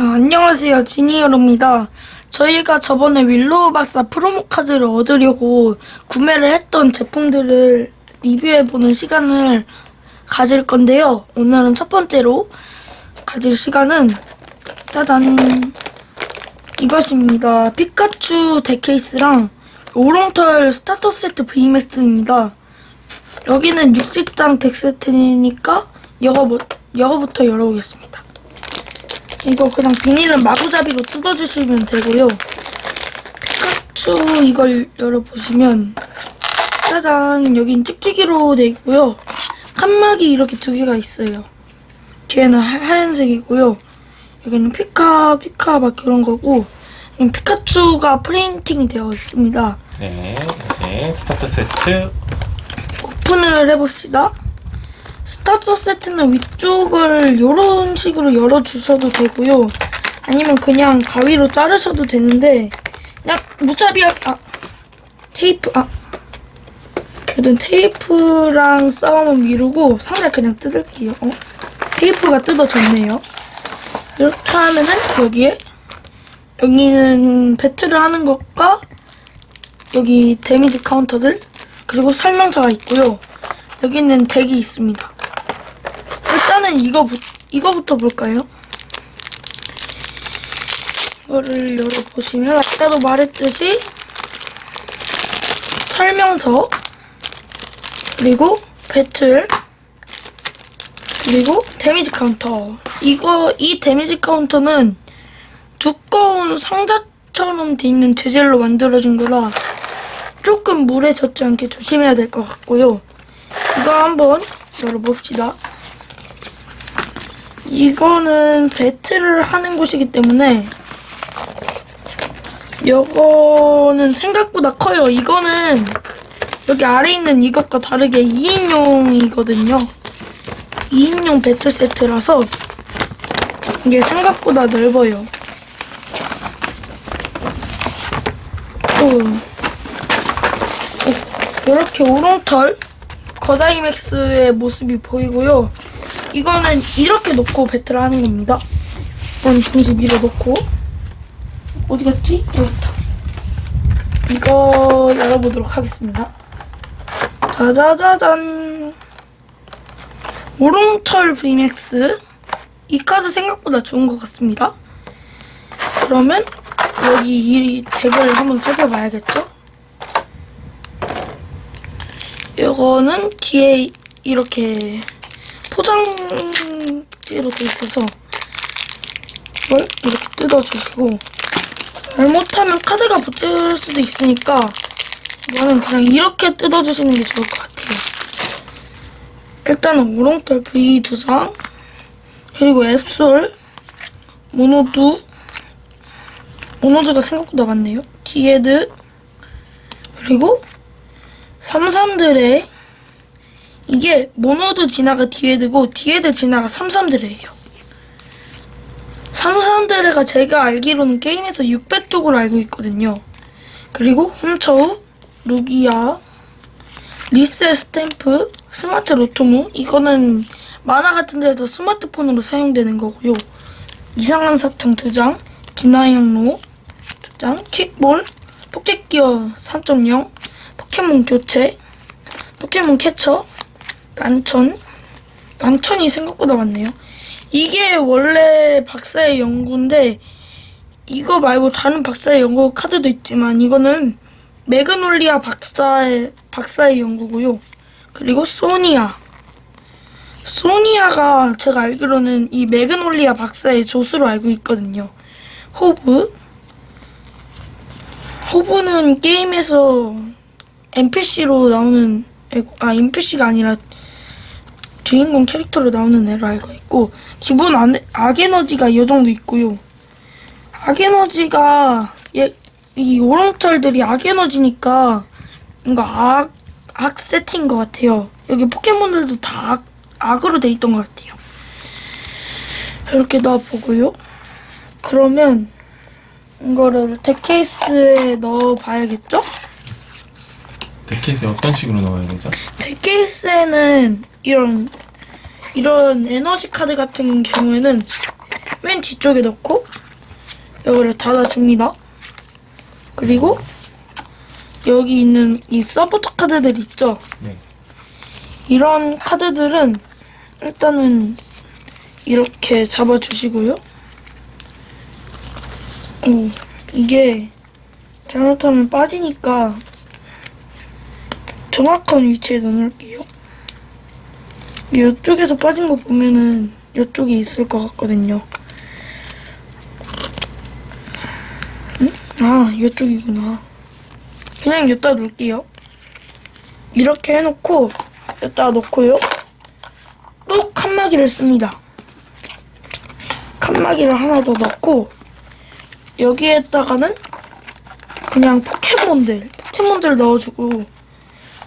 자, 안녕하세요. 지니어로입니다. 저희가 저번에 윌로우 박사 프로모 카드를 얻으려고 구매를 했던 제품들을 리뷰해보는 시간을 가질 건데요. 오늘은 첫 번째로 가질 시간은 짜잔 이것입니다. 피카츄 덱케이스랑 오롱털 스타터 세트 VMAX입니다. 여기는 60장 덱 세트니까 여거, 여거부터 열어보겠습니다. 이거 그냥 비닐은 마구잡이로 뜯어주시면 되고요. 피카츄 이걸 열어보시면 짜잔 여긴 찍찍이로 돼 있고요. 칸막이 이렇게 두 개가 있어요. 뒤에는 하, 하얀색이고요. 여기는 피카 피카 막 그런 거고 피카츄가 프린팅이 되어 있습니다. 네, 이제 스타터 세트 오픈을 해봅시다. 스타터 세트는 위쪽을 이런 식으로 열어주셔도 되고요. 아니면 그냥 가위로 자르셔도 되는데 그냥 무차비 아 테이프 아 일단 테이프랑 싸움은 미루고 상대 그냥 뜯을게요. 어? 테이프가 뜯어졌네요. 이렇게 하면은 여기에 여기는 배틀을 하는 것과 여기 데미지 카운터들 그리고 설명서가 있고요. 여기는 덱이 있습니다. 일단은 이거부, 이거부터 볼까요? 이거를 열어보시면 아까도 말했듯이 설명서 그리고 배틀 그리고 데미지 카운터 이거 이 데미지 카운터는 두꺼운 상자처럼 돼 있는 재질로 만들어진 거라 조금 물에 젖지 않게 조심해야 될 것 같고요. 이거 한번 열어봅시다. 이거는 배틀을 하는 곳이기 때문에 이거는 생각보다 커요. 이거는 여기 아래 있는 이것과 다르게 2인용이거든요. 2인용 배틀 세트라서 이게 생각보다 넓어요. 오. 이렇게 오롱털 거다이맥스의 모습이 보이고요. 이거는 이렇게 놓고 배틀을 하는 겁니다. 이건 동시 밀어 놓고 어디 갔지? 여기 있다. 이거 열어보도록 하겠습니다. 짜자자잔 오롱털 VMAX 이 카드 생각보다 좋은 것 같습니다. 그러면 여기 이 덱을 한번 살펴봐야겠죠? 이거는 뒤에 이렇게 포장지로 돼 있어서 이걸 이렇게 뜯어주시고 잘못하면 카드가 붙을 수도 있으니까 이거는 그냥 이렇게 뜯어주시는 게 좋을 것 같아요. 일단은 오롱털 V 두 장, 그리고 앱솔, 모노두, 모노드가 생각보다 많네요. 디에드, 그리고 삼삼들의 이게 모노드 진화가 디에드고 디에드 진화가 삼삼드레예요. 삼삼드레가 제가 알기로는 게임에서 600 쪽으로 알고 있거든요. 그리고 훔쳐우, 루기아, 리세 스탬프, 스마트 로토무 이거는 만화 같은 데서 스마트폰으로 사용되는 거고요. 이상한 사탕 두 장, 기나양로 두 장, 킥볼, 포켓기어 3.0, 포켓몬 교체, 포켓몬 캐쳐, 란천, 란천이 생각보다 많네요. 이게 원래 박사의 연구인데 이거 말고 다른 박사의 연구 카드도 있지만 이거는 매그놀리아 박사의 박사의 연구고요. 그리고 소니아. 소니아가 제가 알기로는 이 매그놀리아 박사의 조수로 알고 있거든요. 호브. 호브는 게임에서 NPC로 나오는 애고, 아 NPC가 아니라 주인공 캐릭터로 나오는 애로 알고 있고 기본 안, 악에너지가 이 정도 있고요. 악에너지가 얘, 이 오롱털들이 악에너지니까 뭔가 악, 악 세트인 것 같아요. 여기 포켓몬들도 다 악, 악으로 돼 있던 것 같아요. 이렇게 놔보고요. 그러면 이거를 덱케이스에 넣어봐야겠죠? 덱케이스에 어떤 식으로 넣어야 되죠? 덱케이스에는 이런 이런 에너지 카드 같은 경우에는 맨 뒤쪽에 넣고 이거를 닫아줍니다. 그리고 여기 있는 이 서포터 카드들 있죠? 네. 이런 카드들은 일단은 이렇게 잡아주시고요. 오, 이게 잘못하면 빠지니까 정확한 위치에 넣어놓을게요. 이쪽에서 빠진 거 보면은 이쪽에 있을 것 같거든요. 응? 아, 이쪽이구나. 그냥 여기다 놓을게요. 이렇게 해놓고 여기다 놓고요. 또 칸막이를 씁니다. 칸막이를 하나 더 넣고 여기에다가는 그냥 포켓몬들, 포켓몬들 넣어주고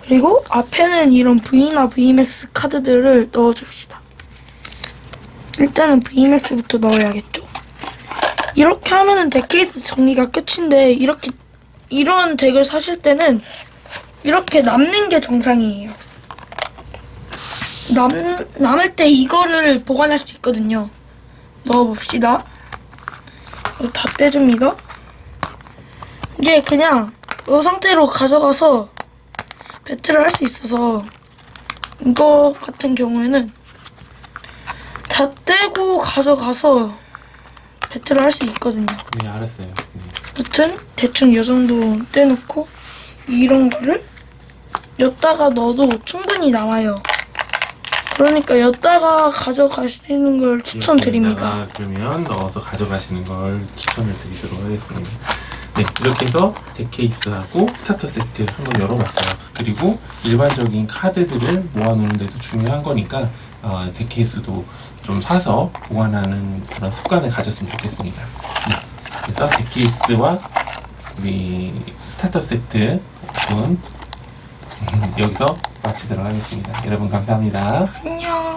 그리고 앞에는 이런 V나 VMAX 카드들을 넣어줍시다. 일단은 VMAX부터 넣어야겠죠. 이렇게 하면은 덱 케이스 정리가 끝인데 이렇게 이런 덱을 사실 때는 이렇게 남는 게 정상이에요. 남, 남을 때 이거를 보관할 수 있거든요. 넣어봅시다. 다 떼줍니다. 이게 그냥 이 상태로 가져가서 배틀을 할 수 있어서 이거 같은 경우에는 다 떼고 가져가서 배틀을 할 수 있거든요. 네, 알았어요. 네. 여튼 대충 이 정도 떼놓고 이런 거를 엿다가 넣어도 충분히 남아요. 그러니까 엿다가 가져가시는 걸 추천드립니다. 여기다가 그러면 넣어서 가져가시는 걸 추천을 드리도록 하겠습니다. 네, 이렇게 해서 덱 케이스하고 스타터 세트 한번 열어봤어요. 그리고 일반적인 카드들을 모아놓는 데도 중요한 거니까 어, 덱 케이스도 좀 사서 보관하는 그런 습관을 가졌으면 좋겠습니다. 네, 그래서 덱 케이스와 우리 스타터 세트 오픈 여기서 마치도록 하겠습니다. 여러분 감사합니다. 안녕.